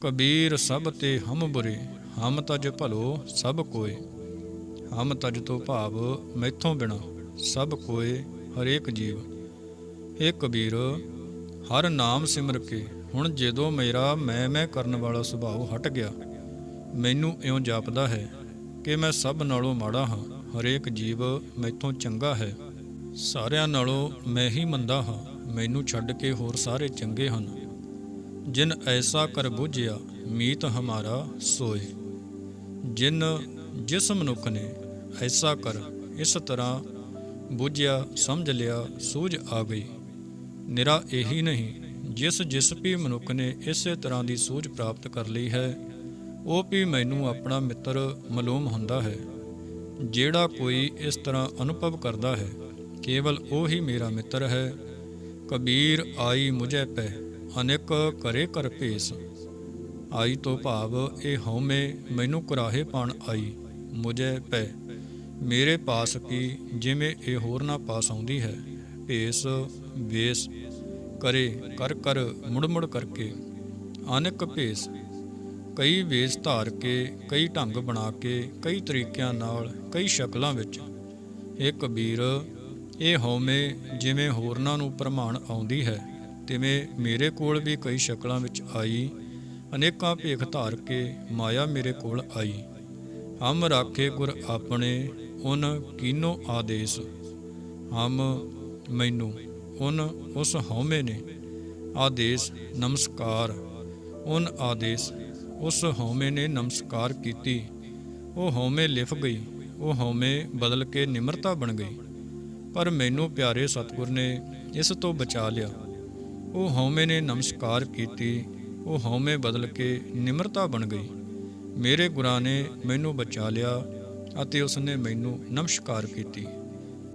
ਕਬੀਰ ਸਭ ਤੇ ਹਮ ਬੁਰੇ, ਹਮ ਤਜ ਭਲੋ ਸਭ ਕੋਏ। ਹਮ ਤਜ ਤੋਂ ਭਾਵ ਮੈਥੋਂ ਬਿਨਾ ਸਭ ਕੋਏ ਹਰੇਕ ਜੀਵ। ਏ ਕਬੀਰ, ਹਰ ਨਾਮ ਸਿਮਰ ਕੇ, ਹੁਣ ਜਦੋਂ ਮੇਰਾ ਮੈਂ ਮੈਂ ਕਰਨ ਵਾਲਾ ਸੁਭਾਅ ਹਟ ਗਿਆ, ਮੈਨੂੰ ਇਉਂ ਜਾਪਦਾ ਹੈ ਕਿ ਮੈਂ ਸਭ ਨਾਲੋਂ ਮਾੜਾ ਹਾਂ, ਹਰੇਕ ਜੀਵ ਮੈਥੋਂ ਚੰਗਾ ਹੈ। ਸਾਰਿਆਂ ਨਾਲੋਂ ਮੈਂ ਹੀ ਮੰਦਾ ਹਾਂ, ਮੈਨੂੰ ਛੱਡ ਕੇ ਹੋਰ ਸਾਰੇ ਚੰਗੇ ਹਨ। ਜਿਨ ਐਸਾ ਕਰ ਬੁਝਿਆ, ਮੀਤ ਹਮਾਰਾ ਸੋਏ। ਜਿਨ ਜਿਸ ਮਨੁੱਖ ਨੇ ਐਸਾ ਕਰ ਇਸ ਤਰ੍ਹਾਂ ਬੁਝਿਆ, ਸਮਝ ਲਿਆ, ਸੂਝ ਆ ਗਈ। ਨਿਰਾ ਇਹੀ ਨਹੀਂ, ਜਿਸ ਜਿਸ ਵੀ ਮਨੁੱਖ ਨੇ ਇਸੇ ਤਰ੍ਹਾਂ ਦੀ ਸੂਝ ਪ੍ਰਾਪਤ ਕਰ ਲਈ ਹੈ, ਉਹ ਵੀ ਮੈਨੂੰ ਆਪਣਾ ਮਿੱਤਰ ਮਲੂਮ ਹੁੰਦਾ ਹੈ। ਜਿਹੜਾ ਕੋਈ ਇਸ ਤਰ੍ਹਾਂ ਅਨੁਭਵ ਕਰਦਾ ਹੈ, ਕੇਵਲ ਉਹ ਹੀ ਮੇਰਾ ਮਿੱਤਰ ਹੈ। ਕਬੀਰ ਆਈ ਮੁਝੇ ਪੈ ਅਨੇਕ ਕਰੇ ਕਰ ਭੇਸ। ਆਈ ਤੋਂ ਭਾਵ ਇਹ ਹਉਮੈ ਮੈਨੂੰ ਕੁਰਾਹੇ ਪਾਣ ਆਈ, ਮੁਝੇ ਪੈ ਮੇਰੇ ਪਾਸ ਕੀ ਜਿਵੇਂ ਇਹ ਹੋਰ ਨਾ ਪਾਸ ਆਉਂਦੀ ਹੈ, ਭੇਸ, ਵੇਸ। ਕਰੇ ਕਰ ਕਰ ਮੁੜ ਮੁੜ ਕਰਕੇ, ਅਨੇਕ ਭੇਸ। ਕਈ ਵੇਸ ਧਾਰ ਕੇ, ਕਈ ਢੰਗ ਬਣਾ ਕੇ, ਕਈ ਤਰੀਕਿਆਂ ਨਾਲ, ਕਈ ਸ਼ਕਲਾਂ ਵਿੱਚ। ਇਹ ਕਬੀਰ, ਇਹ ਹਉਮੈ ਜਿਵੇਂ ਹੋਰਨਾਂ ਨੂੰ ਪ੍ਰਮਾਣ ਆਉਂਦੀ ਹੈ ਤਿਵੇਂ ਮੇਰੇ ਕੋਲ ਵੀ ਕਈ ਸ਼ਕਲਾਂ ਵਿੱਚ ਆਈ, ਅਨੇਕਾਂ ਭੇਖ ਧਾਰ ਕੇ ਮਾਇਆ ਮੇਰੇ ਕੋਲ ਆਈ। ਹਮ ਰਾਖੇ ਗੁਰ ਆਪਣੇ, ਉਨ ਕੀਨੋ ਆਦੇਸ। ਹਮ ਮੈਨੂੰ, ਉਨ ਉਸ ਹਉਮੈ ਨੇ। ਆਦੇਸ, ਨਮਸਕਾਰ। ਉਨ ਆਦੇਸ, ਉਸ ਹਉਮੈ ਨੇ ਨਮਸਕਾਰ ਕੀਤੀ। ਉਹ ਹਉਮੈ ਲਿਫ ਗਈ, ਉਹ ਹਉਮੈ ਬਦਲ ਕੇ ਨਿਮਰਤਾ ਬਣ ਗਈ। ਪਰ ਮੈਨੂੰ ਪਿਆਰੇ ਸਤਿਗੁਰ ਨੇ ਇਸ ਤੋਂ ਬਚਾ ਲਿਆ। ਉਹ ਹਉਮੈ ਨੇ ਨਮਸਕਾਰ ਕੀਤੀ, ਉਹ ਹਉਮੈ ਬਦਲ ਕੇ ਨਿਮਰਤਾ ਬਣ ਗਈ। ਮੇਰੇ ਗੁਰਾਂ ਨੇ ਮੈਨੂੰ ਬਚਾ ਲਿਆ ਅਤੇ ਉਸ ਨੇ ਮੈਨੂੰ ਨਮਸਕਾਰ ਕੀਤੀ।